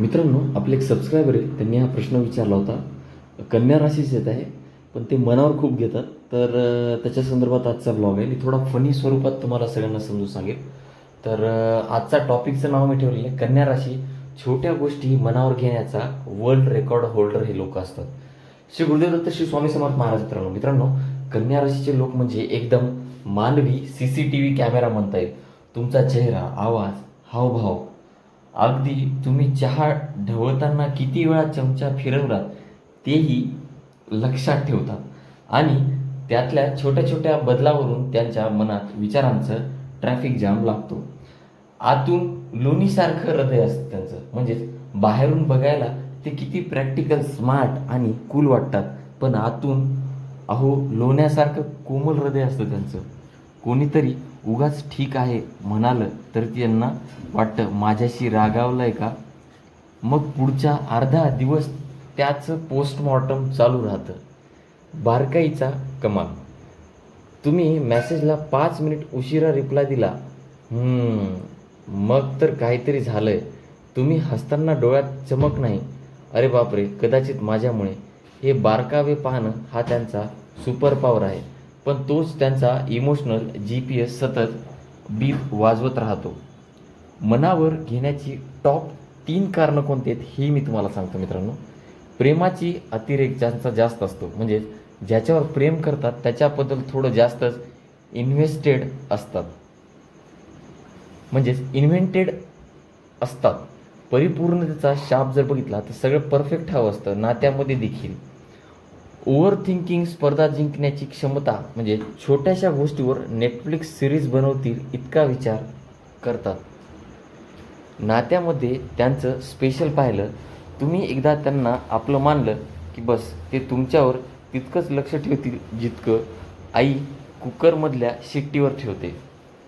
मित्रांनो आपले एक सबस्क्रायबर आहे त्यांनी हा प्रश्न विचारला होता. कन्या राशीच येत आहे पण ते मनावर खूप घेतात. तर त्याच्या संदर्भात आजचा ब्लॉग आहे. मी थोडा फनी स्वरूपात तुम्हाला सगळ्यांना समजून सांगेल. तर आजचा टॉपिकचं नाव मी ठेवलेलं आहे कन्या राशी. छोट्या गोष्टी मनावर घेण्याचा वर्ल्ड रेकॉर्ड होल्डर हे लोक असतात. श्री गुरुदेव दत्त श्री स्वामी समर्थ महाराज मित्रांनो. मित्रांनो कन्या राशीचे लोक म्हणजे एकदम मानवी C C T V camera म्हणता येईल तुमचा चेहरा आवाज हावभाव अगदी तुम्ही चहा ढवळताना किती वेळा चमचा फिरवलात तेही लक्षात ठेवतात आणि त्यातल्या छोट्या छोट्या बदलावरून त्यांच्या मनात विचारांचं ट्रॅफिक जाम लागतो. आतून लोणीसारखं हृदय असतं त्यांचं. म्हणजेच बाहेरून बघायला ते किती प्रॅक्टिकल स्मार्ट आणि कूल वाटतात. पण आतून अहो लोण्यासारखं कोमल हृदय असतं त्यांचं. कोणीतरी उगाच ठीक आहे म्हणालं तर त्यांना वाटतं माझ्याशी रागावलंय का? मग पुढच्या अर्धा दिवस त्याचं पोस्टमॉर्टम चालू राहतं. बारकाईचा कमाल. तुम्ही मॅसेजला पाच मिनिट उशिरा रिप्लाय दिला. मग तर काहीतरी झालंय. तुम्ही हसताना डोळ्यात चमक नाही. अरे बापरे कदाचित माझ्यामुळे. हे बारकावे पाहणं हा त्यांचा सुपर पॉवर आहे. पण तोच त्यांचा इमोशनल जी पी एस सतत बीप वाजवत राहतो. मनावर घेण्याची टॉप तीन कारणं कोणती आहेत हे मी तुम्हाला सांगतो मित्रांनो. प्रेमाची अतिरेक ज्यांचा जास्त असतो म्हणजे ज्याच्यावर प्रेम करतात त्याच्याबद्दल थोडं जास्तच इन्व्हेस्टेड असतात. म्हणजेच इन्व्हेंटेड असतात. परिपूर्णतेचा शाप जर बघितला तर सगळं परफेक्ट हवं असतं. नात्यामध्ये देखील. ओव्हर थिंकिंग स्पर्धा जिंकण्याची क्षमता म्हणजे छोट्याशा गोष्टीवर नेटफ्लिक्स सिरीज बनवतील इतका विचार करतात. नात्यामध्ये त्यांचं स्पेशल पाहिलं तुम्ही एकदा त्यांना आपलं मानलं की बस ते तुमच्यावर तितकंच लक्ष ठेवतील जितकं आई कुकरमधल्या शिट्टीवर ठेवते.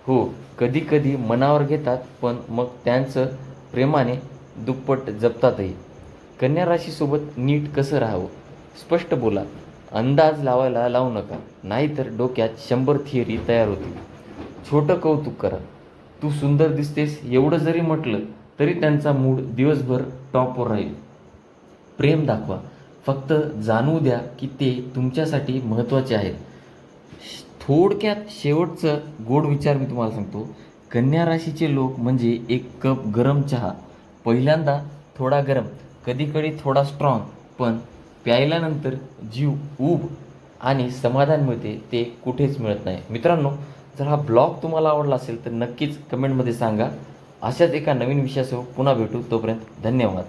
हो कधी कधी मनावर घेतात पण मग त्यांचं प्रेमाने दुप्पट जपतातही. कन्या राशीसोबत नीट कसं राहावं? स्पष्ट बोला अंदाज लावायला लावू नका नाहीतर डोक्यात शंभर थिअरी तयार होतील. छोटं कौतुक करा. तू सुंदर दिसतेस एवढं जरी म्हटलं तरी त्यांचा मूड दिवसभर टॉपवर राहील. प्रेम दाखवा. फक्त जाणू द्या की ते तुमच्यासाठी महत्त्वाचे आहेत. थोडक्यात शेवटचं गोड विचार मी तुम्हाला सांगतो. कन्या राशीचे लोक म्हणजे एक कप गरम चहा. पहिल्यांदा थोडा गरम कधीकधी थोडा स्ट्रॉंग पण प्यायल्यानंतर जीव ऊब आणि समाधान मिळते ते कुठेच मिळत नाही. मित्रांनो जर हा ब्लॉग तुम्हाला आवडला असेल तर नक्कीच कमेंटमध्ये सांगा. अशाच एका नवीन विषयासह पुन्हा भेटू. तोपर्यंत धन्यवाद.